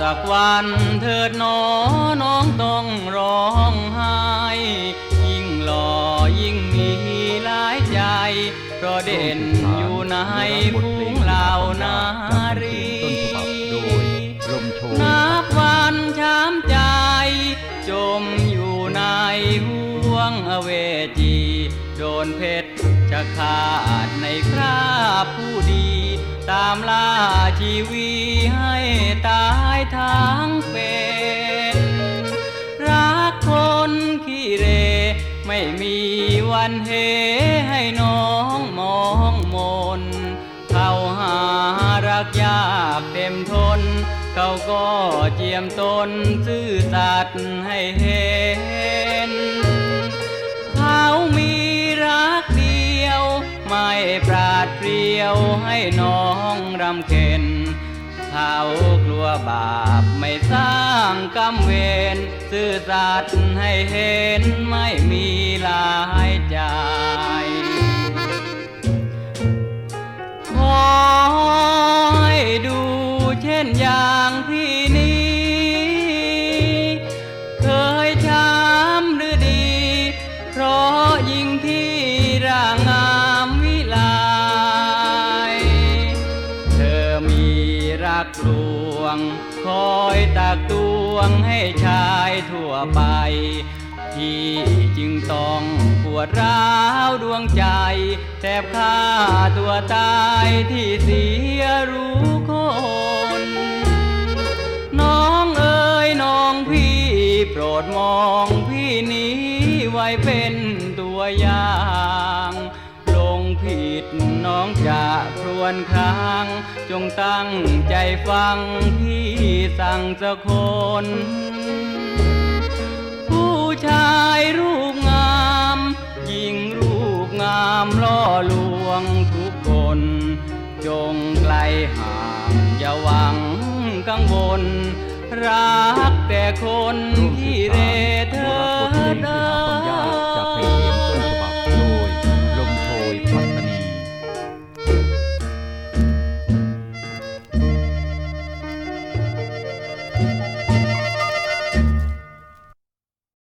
สักวันเถิดหนอน้องต้องร้องไห้ ยิ่งหล่อยิ่งมีหลายใจ เพราะเด่นอยู่ในพุงเหล่านารีนับโดลมโชยนับวันช้ำใจ จมอยู่ในห่วงอเวจี โดนเพชรจะขาดในคราบผู้ดี ตามล่าชีวีให้ตาย ทั้งเป็น รักคนขี้เร ไม่มีวันเฮให้น้องมองมน เข้าหารักยากเต็มทน เขาก็เจียมตนซื่อสัตย์ให้เห็น เขามีรักเดียว ไม่ปราดเปรียวให้น้องรำเค็น เขากลัวบาปไม่สร้างกรรมเวรซื่อสัตย์ให้เห็นไม่มีลายใจขอให้ดูเช่นอย่า รักลวง คอยตักตวงให้ชายทั่วไป ที่จึงต้องปวดร้าวดวงใจ แทบฆ่าตัวตายที่เสียรู้ วนครางจงตั้งใจฟังพี่สั่งสักคน ผู้ชายรูปงามหญิงรูปงามล่อลวงทุกคน จงไกลห่างอย่าหวังกังวลรักแต่คนที่เรเธอเดิ